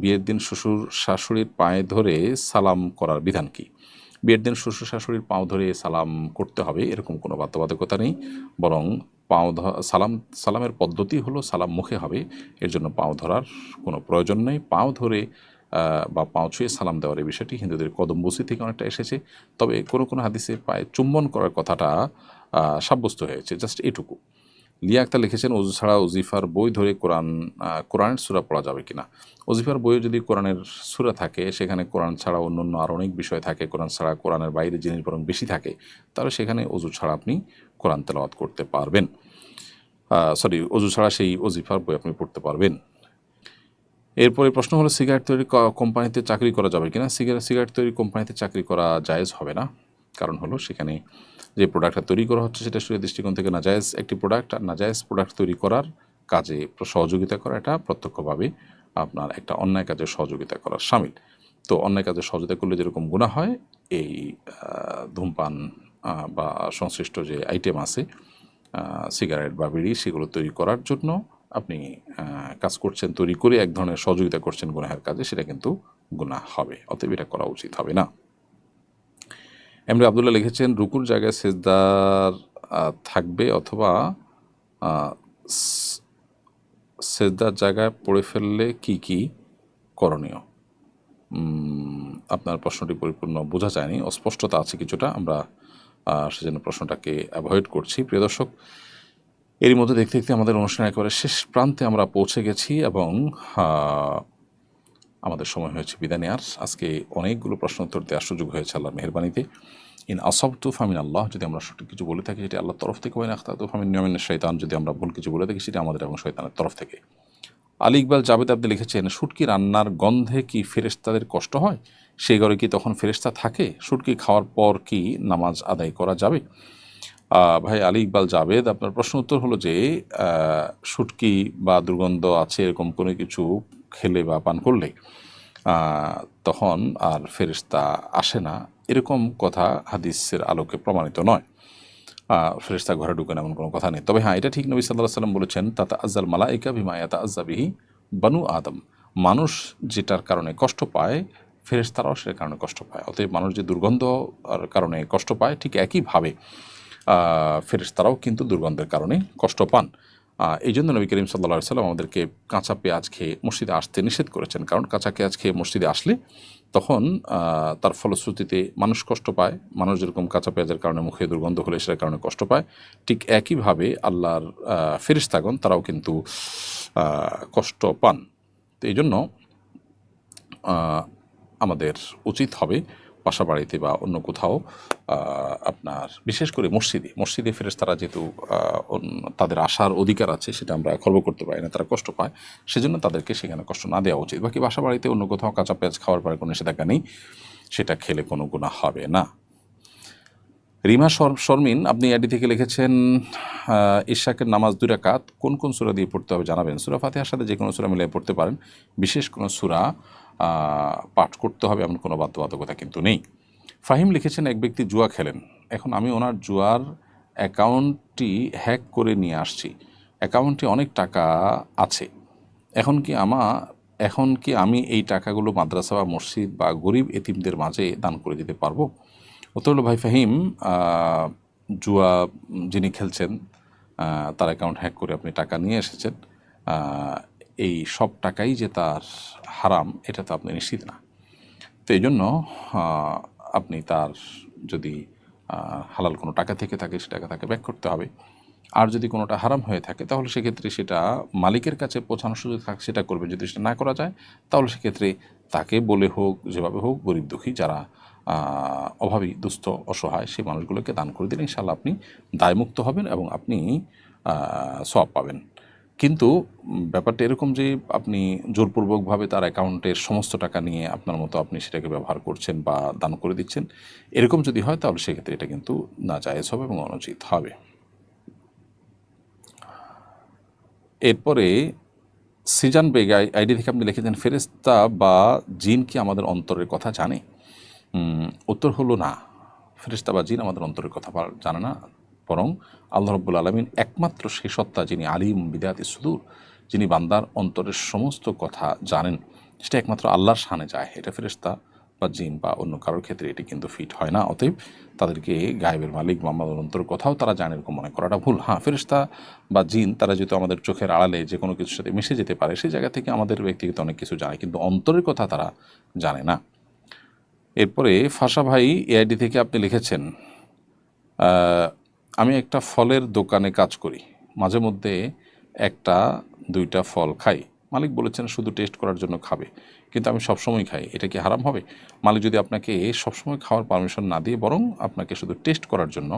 বিয়ের দিন শ্বশুর শাশুড়ির পায়ে ধরে সালাম করার বিধান কি? বিয়ের দিন শ্বশুর শাশুড়ির পাও ধরে সালাম করতে হবে, এরকম কোনো বাধ্যবাধকতা নেই। বরং পাও সালাম, সালামের পদ্ধতি হলো সালাম মুখে হবে, এর জন্য পাও ধরার কোনো প্রয়োজন নেই। পাও ধরে বা পাও ছুঁয়ে সালাম দেওয়ার এই বিষয়টি হিন্দুদের কদমবসি থেকে অনেকটা এসেছে। তবে কোনো কোনো হাদিসে পায়ে চুম্বন করার কথাটা সাব্যস্ত হয়েছে, জাস্ট এটুকু। লিয়া আক্তার লিখেছেন অজু ছাড়া ওজিফার বই ধরে কোরআন কোরআনের সুরা পড়া যাবে কিনা। ওজিফার বইয়ে যদি কোরআনের সুরা থাকে, সেখানে কোরআন ছাড়া অন্য অন্য আর অনেক বিষয় থাকে। কোরআন ছাড়া কোরআনের বাইরে জিনিস বরং বেশি থাকে, তাহলে সেখানে অজু ছাড়া আপনি কোরআন তেলাওয়াত করতে পারবেন। সরি অজু ছাড়া সেই ওজিফার বই আপনি পড়তে পারবেন। এরপরে প্রশ্ন হলো, সিগারেট তৈরি কোম্পানিতে চাকরি করা যাবে কিনা? সিগারেট সিগারেট তৈরি কোম্পানিতে চাকরি করা জায়েজ হবে না। কারণ হলো সেখানে যে প্রোডাক্টটা তৈরি করা হচ্ছে সেটা শরীর দৃষ্টিকোণ থেকে নাজায়েজ একটি প্রোডাক্ট আর নাজায়েজ প্রোডাক্ট তৈরি করার কাজে সহযোগিতা করা এটা প্রত্যক্ষভাবে আপনার একটা অন্যায় কাজে সহযোগিতা করার সামিল। তো অন্যায় কাজে সহযোগিতা করলে যেরকম গুণা হয়, এই ধূমপান বা সংশ্লিষ্ট যে আইটেম আছে সিগারেট বা বিড়ি, সেগুলো তৈরি করার জন্য আপনি কাজ করছেন, তৈরি করে এক ধরনের সহযোগিতা করছেন গুনাহের কাজে, সেটা কিন্তু গুনাহ হবে, অতএব এটা করা উচিত হবে না। এমনি আবদুল্লাহ লিখেছেন, রুকুর জায়গায় সেজদার থাকবে অথবা সেজদার জায়গায় পড়ে ফেললে কি কি করণীয়? আপনার প্রশ্নটি পরিপূর্ণ, বোঝা যায়নি। অস্পষ্টতা আছে কিছুটা। আমরা সেজন্য প্রশ্নটাকে অ্যাভয়েড করছি। প্রিয় দর্শক, এরই মধ্যে দেখতে দেখতে আমাদের অনুষ্ঠান একেবারে শেষ প্রান্তে আমরা পৌঁছে গেছি এবং আমাদের সময় হয়েছে, বিদায় নেওয়ার। আজকে অনেকগুলো প্রশ্ন উত্তর দেওয়ার সুযোগ হয়েছে আল্লাহর মেহরবানিতে। ইন আসবতু ফামিন আল্লাহ, যদি আমরা সঠিক কিছু বলে থাকি, সেটি আল্লাহর তরফ থেকে ওয়াইন আখতাতু ফামিন নিয়মিন শৈতান যদি আমরা ভুল কিছু বলে থাকি, সেটি আমাদের এবং শৈতানের তরফ থেকে। আলী ইকবাল জাবেদ আব্দি লিখেছেন, শুটকি রান্নার গন্ধে কি ফেরেশতাদের কষ্ট হয়? সেই ঘরে কি তখন ফেরেশতা থাকে? শুটকি খাওয়ার পর কি নামাজ আদায় করা যাবে? ভাই আলী ইকবাল জাবেদ, আপনার প্রশ্ন উত্তর হলো যে শুটকি বা দুর্গন্ধ আছে এরকম কোনো কিছু খেলে বা পান করলে তখন আর ফেরেশতা আসে না। এরকম কথা হাদিসের আলোকে প্রমাণিত নয়। আহ, ফেরেশতা ঘরে ঢুকেন এমন কোনো কথা নেই। তবে হ্যাঁ এটা ঠিক নবী সাল্লাহ সাল্লাম বলেছেন তাতা আজ্জাল মালাইকা বিমা ইয়াতা আজ্জাবিহি বানু আদম। মানুষ যেটার কারণে কষ্ট পায় ফেরেশতারাও সেটার কারণে কষ্ট পায়। অতএব মানুষ যে দুর্গন্ধ কারণে কষ্ট পায় ঠিক একইভাবে ফেরেশতারাও কিন্তু দুর্গন্ধের কারণে কষ্ট পান। এই জন্য নবী করিম সাল্লা সাল্লাম আমাদেরকে কাঁচা পেঁয়াজ খেয়ে মসজিদে আসতে নিষেধ করেছেন। কারণ কাঁচা পেঁয়াজ খেয়ে মসজিদে আসলে তখন তার ফলশ্রুতিতে মানুষ কষ্ট পায়। মানুষ যেরকম কাঁচা পেঁয়াজের কারণে মুখে দুর্গন্ধ হলে সেটার কারণে কষ্ট পায় ঠিক একইভাবে আল্লাহর আহ, ফেরেশতাগণ তারাও কিন্তু কষ্ট পান। তো এই জন্য আমাদের উচিত হবে বাসা বাড়িতে বা অন্য কোথাও আপনার বিশেষ করে মসজিদে মসজিদে ফেরেস তারা যেহেতু তাদের আসার অধিকার আছে, সেটা আমরা খর্ব করতে পারি না, তারা কষ্ট পায়, সেজন্য তাদেরকে সেখানে কষ্ট না দেওয়া উচিত। বাকি বাসা বাড়িতে অন্য কোথাও কাঁচা পেঁয়াজ খাওয়ার পরে কোনো নিষেধাজ্ঞা নেই, সেটা খেলে কোনো গুণা হবে না। রিমা শর- শর্মিন, আপনি আইডি থেকে লিখেছেন ইশাকের নামাজ দুই রাকাত কোন কোন সূরা দিয়ে পড়তে হবে জানাবেন। সুরা ফাতিহার সাথে যে কোনো সূরা মিলিয়ে পড়তে পারেন, বিশেষ কোনো সূরা পাঠ করতে হবে এমন কোনো বাধ্যবাধকতা কিন্তু নেই। ফাহিম লিখেছেন, এক ব্যক্তি জুয়া খেলেন। এখন আমি ওনার জুয়ার অ্যাকাউন্টটি হ্যাক করে নিয়ে আসছি। অ্যাকাউন্টে অনেক টাকা আছে। এখন কি আমা, এখন কি আমি এই টাকাগুলো মাদ্রাসা বা মসজিদ বা গরিব এতিমদের মাঝে দান করে দিতে পারব? উত্তর হলো, ভাই ফাহিম জুয়া যিনি খেলছেন তার অ্যাকাউন্ট হ্যাক করে আপনি টাকা নিয়ে এসেছেন। এই সব টাকাই যে তার হারাম, এটা তো আপনি নিশ্চিত না। তো এই জন্য আপনি তার যদি হালাল কোনো টাকা থেকে থাকে, সে টাকা তাকে ব্যাক করতে হবে। আর যদি কোনোটা হারাম হয়ে থাকে, তাহলে সেক্ষেত্রে সেটা মালিকের কাছে পৌঁছানোর সুযোগ থাকে, সেটা করবে। যদি সেটা না করা যায়, তাহলে সেক্ষেত্রে তাকে বলে হোক, যেভাবে হোক, গরিব দুঃখী যারা অভাবী, দুস্থ, অসহায়, সেই মানুষগুলোকে দান করে দিলে ইনশাল্লাহ আপনি দায়মুক্ত হবেন এবং আপনি সব পাবেন। কিন্তু ব্যাপারটা এরকম যে আপনি জোরপূর্বকভাবে তার অ্যাকাউন্টের সমস্ত টাকা নিয়ে আপনার মতো আপনি সেটাকে ব্যবহার করছেন বা দান করে দিচ্ছেন, এরকম যদি হয় তাহলে সেক্ষেত্রে এটা কিন্তু না জায়েজ হবে এবং অনুচিত হবে। এরপরে, সিজান বেগ, আই- আইডি থেকে আপনি লিখেছেন ফেরেস্তা বা জিন কি আমাদের অন্তরের কথা জানে? উত্তর হলো না। ফেরেস্তা বা জিন আমাদের অন্তরের কথা জানে না। বরং আল্লাহ রব্বুল আলমিন একমাত্র সেই সত্তা যিনি আলিম বিদায়াতি সুদূর, যিনি বান্দার অন্তরের সমস্ত কথা জানেন। সেটা একমাত্র আল্লাহর শানে যায়। এটা ফেরেশতা বা জিন বা অন্য কারোর ক্ষেত্রে এটি কিন্তু ফিট হয় না। অতএব তাদেরকে গায়েবের মালিক মোহাম্মদ অন্তর কথাও তারা জানে এরকম মনে করাটা ভুল। হ্যাঁ ফেরেশতা বা জিন, তারা যেহেতু আমাদের চোখের আড়ালে যে কোনো কিছুর সাথে মিশে যেতে পারে, সেই জায়গা থেকে আমাদের ব্যক্তিগত অনেক কিছু জানে, কিন্তু অন্তরের কথা তারা জানে না। এরপরে ফাঁসা ভাই এআইডি থেকে আপনি লিখেছেন আমি একটা ফলের দোকানে কাজ করি। মাঝে মধ্যে একটা, দুইটা ফল খাই। মালিক বলেছেন শুধু টেস্ট করার জন্য খাবে, কিন্তু আমি সবসময় খাই। এটা কি হারাম হবে? মালিক যদি আপনাকে সবসময় খাওয়ার পারমিশন না দিয়ে বরং আপনাকে শুধু টেস্ট করার জন্য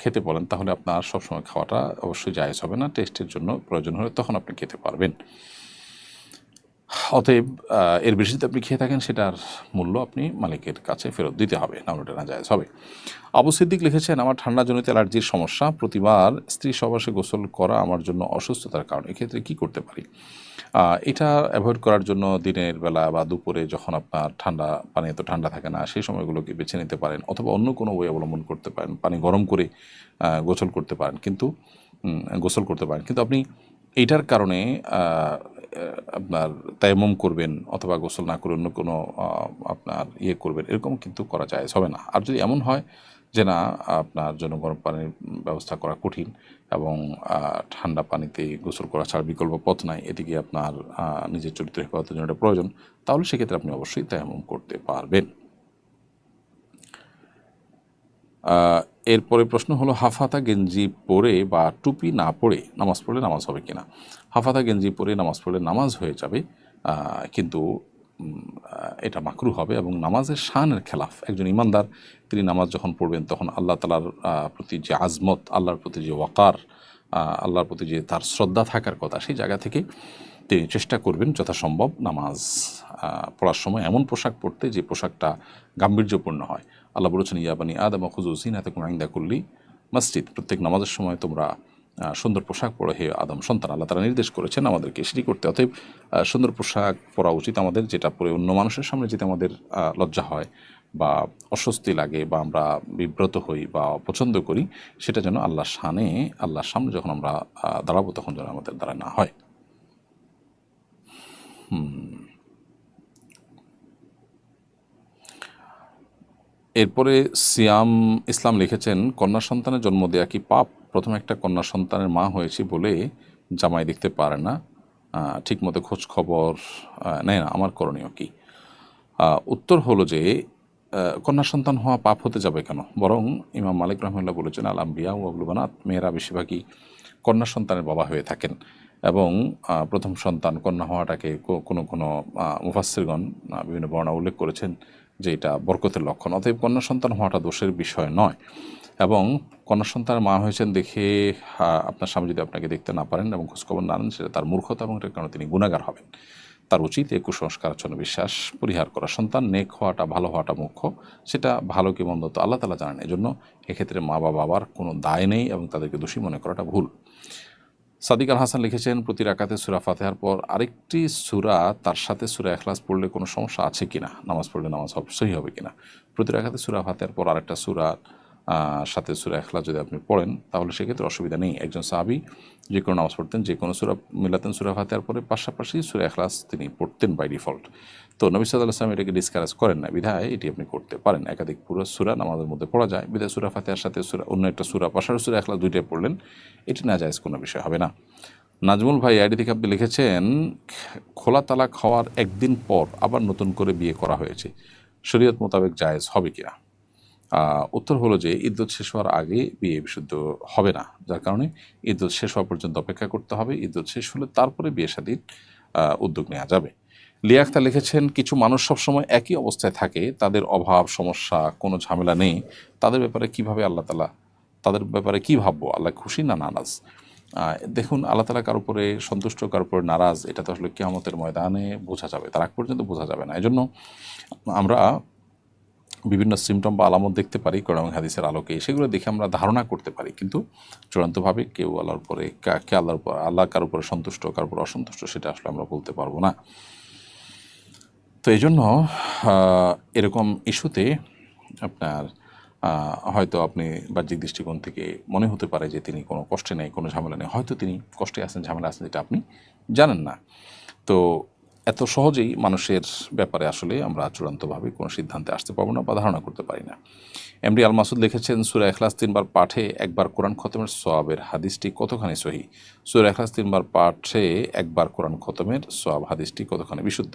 খেতে বলেন, তাহলে আপনার সবসময় খাওয়াটা অবশ্যই জায়েজ হবে না। টেস্টের জন্য প্রয়োজন হলে তখন আপনি খেতে পারবেন। অতএব এর বেশি যদি আপনি খেয়ে থাকেন, সেটার মূল্য আপনি মালিকের কাছে ফেরত দিতে হবে, না ওটা না জায়েজ হবে। আবু সিদ্দিক লিখেছেন, আমার ঠান্ডাজনিত অ্যালার্জির সমস্যা। প্রতিবার স্ত্রী সবাসে গোসল করা আমার জন্য অসুস্থতার কারণ। এক্ষেত্রে কি করতে পারি? এটা অ্যাভয়েড করার জন্য দিনের বেলা বা দুপুরে যখন আপনার ঠান্ডা, পানি এত ঠান্ডা থাকে না, সেই সময়গুলোকে বেছে নিতে পারেন অথবা অন্য কোনো ওয়ে অবলম্বন করতে পারেন। পানি গরম করে গোসল করতে পারেন। কিন্তু গোসল করতে পারেন। কিন্তু আপনি এইটার কারণে আপনার তাইমুম করবেন অথবা গোসল না করে অন্য কোনো আপনার ইয়ে করবেন, এরকম কিন্তু করা যায়, হবে না। আর যদি এমন হয় যে না, আপনার জন্য গরম পানির ব্যবস্থা করা কঠিন এবং ঠান্ডা পানিতে গোসল করা ছাড়া বিকল্প পথ নাই এদিকে আপনার নিজের চরিত্র হেফাজতের জন্য প্রয়োজন, তাহলে সেক্ষেত্রে আপনি অবশ্যই তাইমুম করতে পারবেন। এরপরে প্রশ্ন হলো, হাফাতা গেঞ্জি পরে বা টুপি না পরে নামাজ পড়লে নামাজ হবে কিনা? হাফাতা গেঞ্জি পরে নামাজ পড়লে নামাজ হয়ে যাবে কিন্তু এটা মাকরু হবে এবং নামাজের শানের খেলাফ। একজন ইমানদার, তিনি নামাজ যখন পড়বেন, তখন আল্লাহ তালার প্রতি যে আজমত, আল্লাহর প্রতি যে ওয়াকার আল্লাহর প্রতি যে তার শ্রদ্ধা থাকার কথা, সেই জায়গা থেকে তিনি চেষ্টা করবেন যথাসম্ভব নামাজ পড়ার সময়। এমন পোশাক পরতে যে পোশাকটা গাম্ভীর্যপূর্ণ হয়। আল্লাহ বলেছেন ইয়াবানি আদম খুজু সিনাতে কুমাইন্দা করলি মসজিদ। প্রত্যেক নামাজের সময় তোমরা সুন্দর পোশাক পরে। হে আদম, সন্তান, আল্লাহ তারা নির্দেশ করেছেন আমাদেরকে সেটি করতে। অতএব সুন্দর পোশাক পরা উচিত আমাদের, যেটা পরে অন্য মানুষের সামনে যেতে আমাদের লজ্জা হয় বা অস্বস্তি লাগে বা আমরা বিব্রত হই বা পছন্দ করি, সেটা যেন আল্লাহ সানে আল্লাহর সামনে যখন আমরা দাঁড়াবো তখন যেন আমাদের দ্বারা না হয়। এরপরে সিয়াম ইসলাম লিখেছেন, কন্যা সন্তানের জন্ম দেয়া কি পাপ? প্রথমে একটা কন্যা সন্তানের মা হয়েছি বলে জামাই দেখতে পারে না। ঠিকমতো খোঁজ খবর নেয় না। আমার করণীয় কি? উত্তর হলো যে কন্যা সন্তান হওয়া পাপ হতে যাবে কেন? বরং ইমাম মালিক রহমুল্লাহ বলেছেন আলাম বিয়া ও আবলুবানাত মেয়েরা বেশিরভাগই কন্যা সন্তানের বাবা হয়ে থাকেন। এবং প্রথম সন্তান কন্যা হওয়াটাকে কোনো কোনো মুফাসিরগণ বিভিন্ন বর্ণা উল্লেখ করেছেন যে এটা বরকতের লক্ষণ। অতএব কন্যা সন্তান হওয়াটা দোষের বিষয় নয়। এবং কন্যা সন্তানের মা হয়েছেন দেখে আপনার স্বামী যদি আপনাকে দেখতে না পারেন এবং খোঁজখবর না নেন, সেটা তার মূর্খতা এবং এটার কারণে তিনি গুণাগার হবেন। তার উচিত এই কুসংস্কারাচ্ছন্ন বিশ্বাস পরিহার করা। সন্তান নেক হওয়াটা, ভালো হওয়াটা মুখ্য। সেটা ভালো কি মন্দ তো আল্লাহ তালা জানেন। এজন্য এক্ষেত্রে মা বাবার কোনো দায় নেই এবং তাদেরকে দোষী মনে করাটা ভুল। সাদিক আল হাসান লিখেছেন, প্রতি রাকাতে সুরা ফাতেহার পর আরেকটি সুরা, তার সাথে সুরা এখলাস পড়লে কোনো সমস্যা আছে কি না নামাজ পড়লে নামাজ অবশ্যই হবে কিনা? প্রতি রাকাতে সুরা ফাতেহার পর আরেকটা সুরা সাথে সুরা এখলাস যদি আপনি পড়েন, তাহলে সেক্ষেত্রে অসুবিধা নেই। একজন সাহাবি যে কোনো নামাজ পড়তেন, যে কোনো সুরা মিলাতেন, সুরা ফাতেহার পরে পাশাপাশি সুরা এখলাস তিনি পড়তেন বাই ডিফল্ট তো নবী সাল্লাহ আসলাম এটাকে ডিসকারেজ করেন না। বিধায় এটি আপনি করতে পারেন একাধিক পুরো সুরা নামাজের মধ্যে পড়া যায়। বিধায় সুরা ফাতেহার সাথে সুরা, অন্য একটা সুরা, পাশাপাশি সুরা এখলাস দুইটাই পড়লেন। এটি না যায় কোনো বিষয় হবে না। নাজমুল ভাই আইডি থেকে আপনি লিখেছেন, খোলা তালাক হওয়ার একদিন পর আবার নতুন করে বিয়ে করা হয়েছে। শরীয়ত মোতাবেক জায়েজ হবে কিনা? উত্তর হলো যে ইদ্যুৎ শেষ হওয়ার আগে বিয়ে বিশুদ্ধ হবে না। যার কারণে ইদ্যুৎ শেষ হওয়া পর্যন্ত অপেক্ষা করতে হবে। ইদ্যুৎ শেষ হলে তারপরে বিয়ে শাদীর উদ্যোগ নেওয়া যাবে। লিয়াক্তা লিখেছেন, কিছু মানুষ সবসময় একই অবস্থায় থাকে। তাদের অভাব, সমস্যা, কোনো ঝামেলা নেই। তাদের ব্যাপারে কীভাবে আল্লাহ তালা, তাদের ব্যাপারে কি ভাববো? আল্লাহ খুশি না নারাজ? দেখুন, আল্লাহ তালা কার উপরে সন্তুষ্ট, কার উপরে নারাজ, এটা তো আসলে কেয়ামতের ময়দানে বোঝা যাবে। তার আগ পর্যন্ত বোঝা যাবে না। এজন্য আমরা বিভিন্ন সিমটম বা আলামত দেখতে পারি, কোরআন হাদিসের আলোকে। সেগুলো দেখে আমরা ধারণা করতে পারি। কিন্তু চূড়ান্তভাবে কেউ আল্লাহর পরে কা- আল্লাহর উপর, আল্লাহ কার উপরে সন্তুষ্ট, কার উপর অসন্তুষ্ট, সেটা আসলে আমরা বলতে পারব না। তো এই জন্য এরকম ইস্যুতে আপনার হয়তো আপনি বাহ্যিক দৃষ্টিকোণ থেকে মনে হতে পারে যে তিনি কোনো কষ্টে নেই, কোনো ঝামেলা নেই। হয়তো তিনি কষ্টে আছেন ঝামেলা আছেন, যেটা আপনি জানেন না। তো এত সহজেই মানুষের ব্যাপারে আসলে আমরা চূড়ান্তভাবে কোনো সিদ্ধান্তে আসতে পারব না বা ধারণা করতে পারি না। এমডি আল মাসুদ লিখেছেন, সুরা এখলাস তিনবার পাঠে একবার কোরআন খতমের সোয়াবের হাদিসটি কতখানি সহি? সুরা এখলাস তিনবার পাঠে একবার কোরআন খতমের সোয়াব হাদিসটি কতখানি বিশুদ্ধ?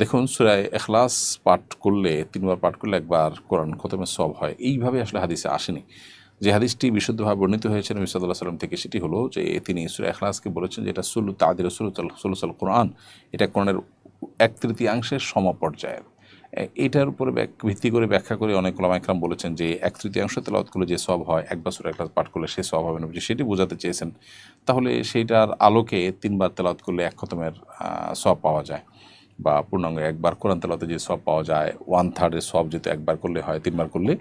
দেখুন সুরায় এখলাস পাঠ করলে, তিনবার পাঠ করলে একবার কোরআন খতমের সব হয়। এইভাবে আসলে হাদিসে আসেনি। যে হাদিসটি বিশুদ্ধভাবে বর্ণিত হয়েছে নবী সাল্লাহ সাল্লাম থেকে, সেটি হলো যে তিনি সুরা এখলাসকে বলেছেন যে এটা সুল্লু তাদের সুলুসাল কোরআন। এটা কোরআনের এক তৃতীয়াংশের সমপর্যায়ের। এটার উপরে ভিত্তি করে ব্যাখ্যা করে অনেক ওলামাইকরাম বলেছেন যে এক তৃতীয়াংশ তেলাওয়াত করলে যে সব হয় এক বছর একটা পাঠ করলে সে সব হবে না। সেটি বোঝাতে চেয়েছেন। তাহলে সেইটার আলোকে তিনবার তেলাওয়াত করলে এক খতমের সব পাওয়া যায় বা পূর্ণাঙ্গ একবার কোরআন তেলাতে যে সব পাওয়া যায় ওয়ান থার্ডের সব যেহেতু একবার করলে হয়, তিনবার করলে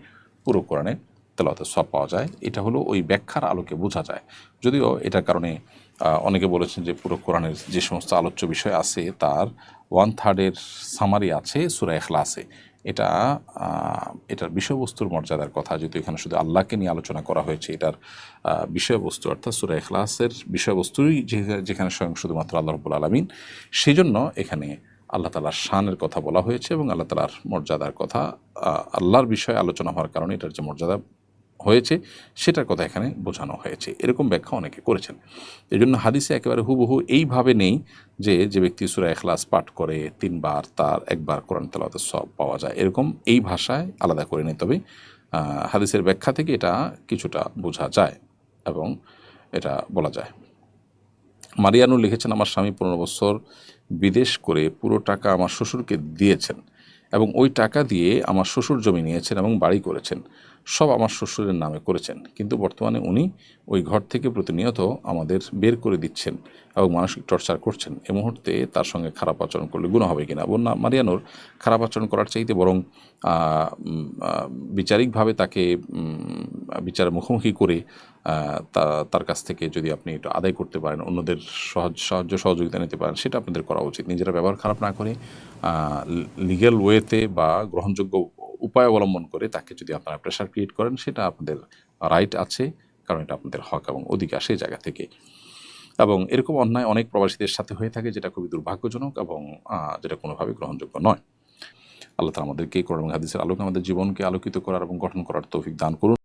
পুরো কোরআনে তেলাতে সব পাওয়া যায়। এটা হলো ওই ব্যাখ্যার আলোকে বোঝা যায়। যদিও এটার কারণে অনেকে বলেছেন যে পুরো কোরআনের যে সমস্ত আলোচ্য বিষয় আছে, তার ওয়ান থার্ডের সামারি আছে সুরা এখলাসে এটা এটার বিষয়বস্তুর মর্যাদার কথা, যেহেতু এখানে শুধু আল্লাহকে নিয়ে আলোচনা করা হয়েছে, এটার বিষয়বস্তু, অর্থাৎ সুরা এখলাসের বিষয়বস্তুই যেখানে স্বয়ং শুধুমাত্র আল্লাহ রবুল আলমিন সেই জন্য এখানে আল্লাহ তালার শানের কথা বলা হয়েছে এবং আল্লাহ তালার মর্যাদার কথা আল্লাহর বিষয়ে আলোচনা হওয়ার কারণে এটার যে মর্যাদা হয়েছে, সেটার কথা এখানে বোঝানো হয়েছে। এরকম ব্যাখ্যা অনেকে করেছেন। এই জন্য হাদিসে একেবারে হুবহু এইভাবে নেই যে যে ব্যক্তি সুরা এখলাস পাঠ করে, তিনবার তার, একবার কোরআন তেলাওয়াতের সব পাওয়া যায়। এরকম এই ভাষায় আলাদা করে নিতে তবে হাদিসের ব্যাখ্যা থেকে এটা কিছুটা বোঝা যায় এবং এটা বলা যায়। মারিয়ানুর লিখেছেন, আমার স্বামী পনেরো বছর বিদেশ করে পুরো টাকা আমার শ্বশুরকে দিয়েছেন এবং ওই টাকা দিয়ে আমার শ্বশুর জমি নিয়েছেন এবং বাড়ি করেছেন। সব আমার শ্বশুরের নামে করেছেন। কিন্তু বর্তমানে উনি ওই ঘর থেকে প্রতিনিয়ত আমাদের বের করে দিচ্ছেন এবং মানসিক টর্চার করছেন। এ মুহূর্তে তার সঙ্গে খারাপ আচরণ করলে গুণ হবে কিনা? বন্যা মারিয়ানোর খারাপ আচরণ করার চাইতে বরং বিচারিকভাবে তাকে উম, বিচারের মুখোমুখি করে তার কাছ থেকে যদি আপনি একটু আদায় করতে পারেন অন্যদের সহজ সাহায্য সহযোগিতা নিতে পারেন সেটা আপনাদের করা উচিত। নিজেরা ব্যবহার খারাপ না করে লিগ্যাল ওয়েতে বা গ্রহণযোগ্য উপায় অবলম্বন করে তাকে যদি আপনারা প্রেশার ক্রিয়েট করেন, সেটা আপনাদের রাইট আছে, কারণ এটা আপনাদের হক এবং অধিকার সেই জায়গা থেকে। এবং এরকম অন্যায় অনেক প্রবাসীদের সাথে হয়ে থাকে, যেটা খুবই দুর্ভাগ্যজনক এবং যেটা কোনোভাবে গ্রহণযোগ্য নয়। আল্লাহ তালা আমাদেরকে কোরআন হাদিসের আলোকে আমাদের জীবনকে আলোকিত করার এবং গঠন করার তৌফিক দান করুন।